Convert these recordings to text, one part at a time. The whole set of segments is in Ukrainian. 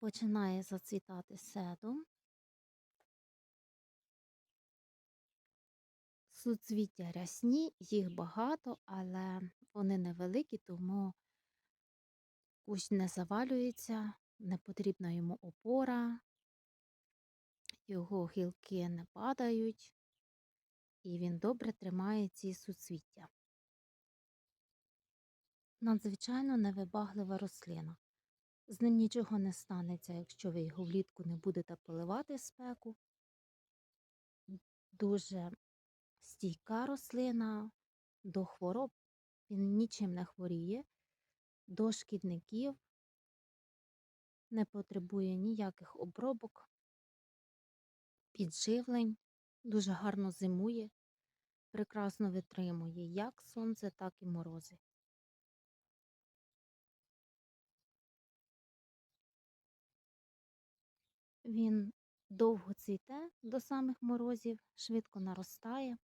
Починає зацвітати седум. Суцвіття рясні, їх багато, але вони невеликі, тому кущ не завалюється, не потрібна йому опора, його гілки не падають, і він добре тримає ці суцвіття. Надзвичайно невибаглива рослина. З ним нічого не станеться, якщо ви його влітку не будете поливати спеку. Дуже стійка рослина до хвороб, він нічим не хворіє, до шкідників, не потребує ніяких обробок, підживлень, дуже гарно зимує, прекрасно витримує як сонце, так і морози. Він довго цвіте до самих морозів, швидко наростає.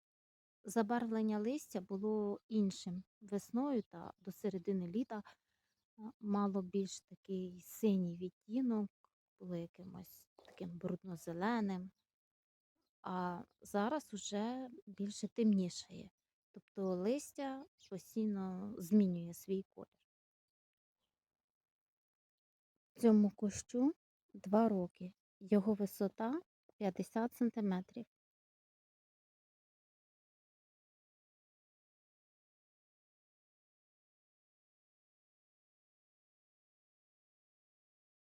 Забарвлення листя було іншим весною та до середини літа мало більш такий синій відтінок, було якимось таким брудно-зеленим, а зараз уже більше темнішає. Тобто листя постійно змінює свій колір. Цьому кущу 2 роки. Його висота 50 см.